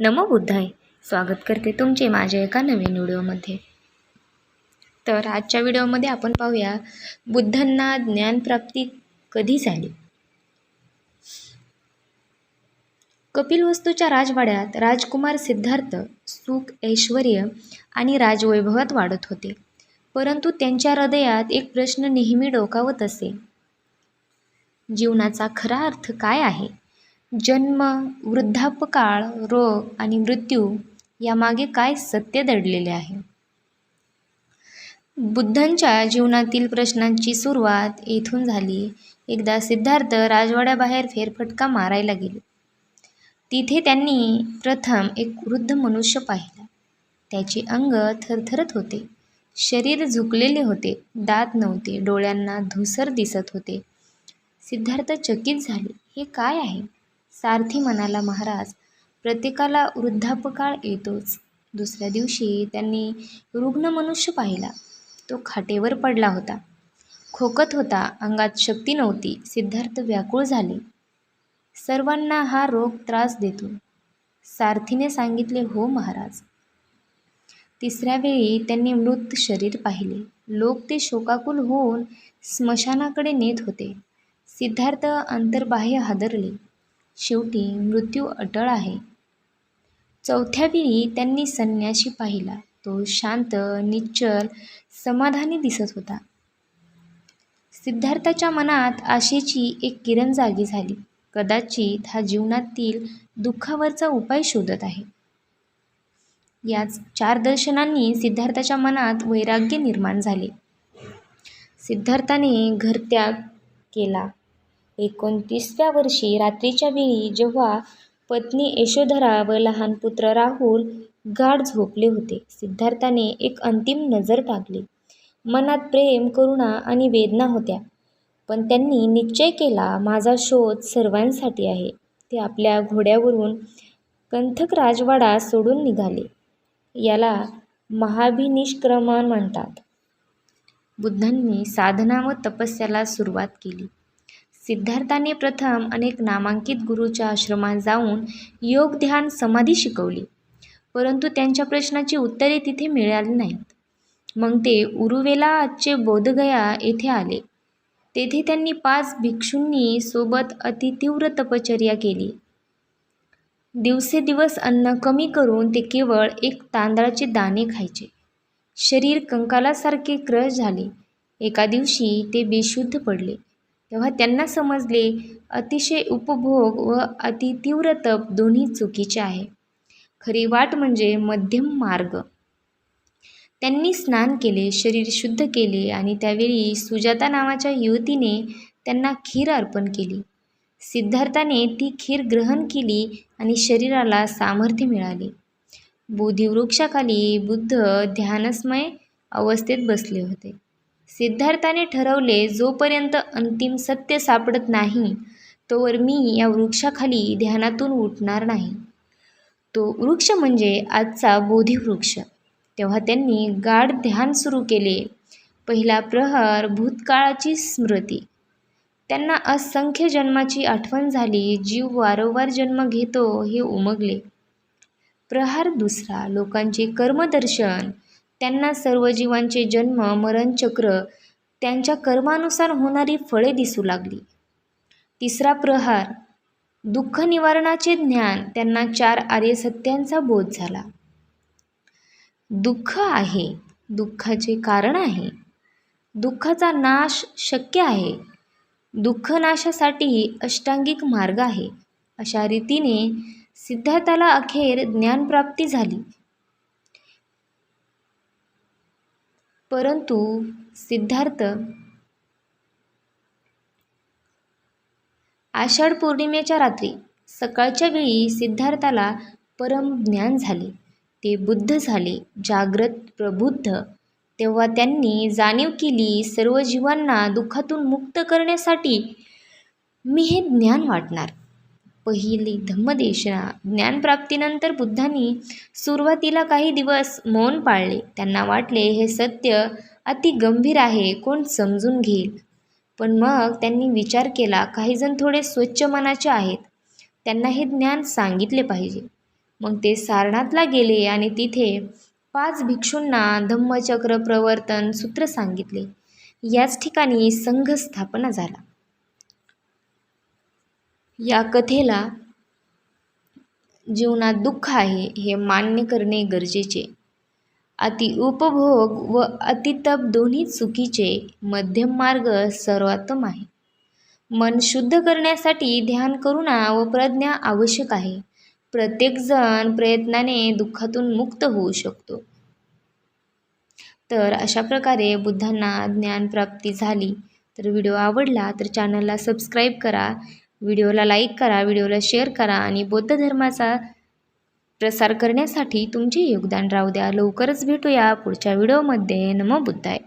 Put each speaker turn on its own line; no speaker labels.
नमो बुद्धाय. स्वागत करते तुमचे माझ्या एका नवीन व्हिडिओमध्ये. तर आजच्या व्हिडिओमध्ये आपण पाहूया बुद्धांना ज्ञानप्राप्ती कधी झाली? कपिलवस्तूच्या राजवाड्यात राजकुमार सिद्धार्थ सुख ऐश्वर आणि राजवैभवात वाढत होते. परंतु त्यांच्या हृदयात एक प्रश्न नेहमी डोकावत असे. जीवनाचा खरा अर्थ काय आहे? जन्म वृद्धापकाळ रोग आणि मृत्यू यामागे काय सत्य दडलेले आहे? बुद्धांच्या जीवनातील प्रश्नांची सुरुवात येथून झाली. एकदा सिद्धार्थ राजवाड्याबाहेर फेरफटका मारायला गेले. तिथे त्यांनी प्रथम एक वृद्ध मनुष्य पाहिला. त्याचे अंग थरथरत होते. शरीर झुकलेले होते. दात नव्हते. डोळ्यांना धुसर दिसत होते. सिद्धार्थ चकित झाले. हे काय आहे? सारथी म्हणाला महाराज प्रत्येकाला वृद्धापकाळ येतोच. दुसऱ्या दिवशी त्यांनी रुग्ण मनुष्य पाहिला. तो खाटेवर पडला होता. खोकत होता अंगात शक्ती नव्हती. सिद्धार्थ व्याकुळ झाले. सर्वांना हा रोग त्रास देतो. सारथीने सांगितले हो महाराज. तिसऱ्या वेळी त्यांनी मृत शरीर पाहिले. लोक ते शोकाकुल होऊन स्मशानाकडे नेत होते. सिद्धार्थ अंतर्बाह्य हादरले. शेवटी मृत्यू अटळ आहे. चौथ्या वेळी त्यांनी संन्याशी पाहिला. तो शांत निश्चल समाधानी दिसत होता. सिद्धार्थाच्या मनात आशेची एक किरण जागी झाली. कदाचित हा जीवनातील दुःखावरचा उपाय शोधत आहे. याच चार दर्शनांनी सिद्धार्थाच्या मनात वैराग्य निर्माण झाले. सिद्धार्थाने घरत्याग केला. एकोणतीसव्या वर्षी रात्रीच्या वेळी जेव्हा पत्नी यशोधरा व लहान पुत्र राहुल गाढ झोपले होते सिद्धार्थाने एक अंतिम नजर टाकली. मनात प्रेम करुणा आणि वेदना होत्या पण त्यांनी निश्चय केला माझा शोध सर्वांसाठी आहे. ते आपल्या घोड्यावरून कंथक राजवाडा सोडून निघाले. याला महाभिनिष्क्रमण म्हणतात. बुद्धांनी साधना व तपस्याला सुरुवात केली. सिद्धार्थाने प्रथम अनेक नामांकित गुरूच्या आश्रमात जाऊन योग ध्यान समाधी शिकवली. परंतु त्यांच्या प्रश्नाची उत्तरे तिथे मिळाली नाहीत. मग ते उरुवेला आजचे बोधगया येथे आले. तेथे त्यांनी पाच भिक्षूंनी सोबत अतितीव्र तपचर्या केली. दिवसेदिवस अन्न कमी करून ते केवळ एक तांदळाचे दाणे खायचे. शरीर कंकालासारखे क्रश झाले. एका दिवशी ते बेशुद्ध पडले. तेव्हा त्यांना समजले अतिशय उपभोग व अतितीव्र तप दोन्ही चुकीचे आहे. खरी वाट म्हणजे मध्यम मार्ग. त्यांनी स्नान केले शरीर शुद्ध केले आणि त्यावेळी सुजाता नावाच्या युवतीने त्यांना खीर अर्पण केली. सिद्धार्थाने ती खीर ग्रहण केली आणि शरीराला सामर्थ्य मिळाले. बोधिवृक्षाखाली बुद्ध ध्यानस्मय अवस्थेत बसले होते. सिद्धार्थाने ठरवले जोपर्यंत अंतिम सत्य सापडत नाही तोवर मी या वृक्षाखाली ध्यानातून उठणार नाही. तो वृक्ष म्हणजे आजचा बोधिवृक्ष. तेव्हा त्यांनी गाढ ध्यान सुरू केले. पहिला प्रहर भूतकाळाची स्मृती. त्यांना असंख्य जन्माची आठवण झाली जीव वारंवार जन्म घेतो हे उमगले. प्रहार दुसरा लोकांचे कर्मदर्शन. त्यांना सर्व जीवांचे जन्म मरणचक्र त्यांच्या कर्मानुसार होणारी फळे दिसू लागली. तिसरा प्रहार दुःख निवारणाचे ज्ञान त्यांना चार आर्यसत्यांचा बोध झाला. दुःख आहे दुःखाचे कारण आहे. दुःखाचा नाश शक्य आहे. दुःख नाशासाठी अष्टांगिक मार्ग आहे. अशा रीतीने सिद्धार्थाला अखेर ज्ञानप्राप्ती झाली. परंतु सिद्धार्थ आषाढ पौर्णिमेच्या रात्री सकाळच्या वेळी सिद्धार्थाला परम ज्ञान झाले. ते बुद्ध झाले जाग्रत प्रबुद्ध. तेव्हा त्यांनी जाणीव केली सर्व जीवांना दुःखातून मुक्त करण्यासाठी मी हे ज्ञान वाटणार. पहिली धम्मदेशना. ज्ञानप्राप्तीनंतर बुद्धांनी सुरुवातीला काही दिवस मौन पाळले. त्यांना वाटले हे सत्य अति गंभीर आहे कोण समजून घेईल? पण मग त्यांनी विचार केला काहीजण थोडे स्वच्छ मनाचे आहेत. त्यांना हे ज्ञान सांगितले पाहिजे. मग ते सारनाथला गेले आणि तिथे पाच भिक्षूंना धम्मचक्र प्रवर्तन सूत्र सांगितले. याच ठिकाणी संघ स्थापना झाला. या कथेला जीवनात दुःख आहे हे मान्य करणे गरजेचे. अति उपभोग व अतितप दोन्ही चुकीचे मध्यम मार्ग सर्वोत्तम आहे. मन शुद्ध करण्यासाठी ध्यान करुणा व प्रज्ञा आवश्यक आहे. प्रत्येकजण प्रयत्नाने दुःखातून मुक्त होऊ शकतो. तर अशा प्रकारे बुद्धांना ज्ञानप्राप्ती झाली. तर व्हिडिओ आवडला तर चॅनलला सबस्क्राईब करा. व्हिडिओला लाईक करा व्हिडिओला शेअर करा आणि बौद्ध धर्माचा प्रसार करण्यासाठी तुमचे योगदान राहू द्या. लवकरच भेटूया पुढच्या व्हिडिओमध्ये. नमो बुद्धाय.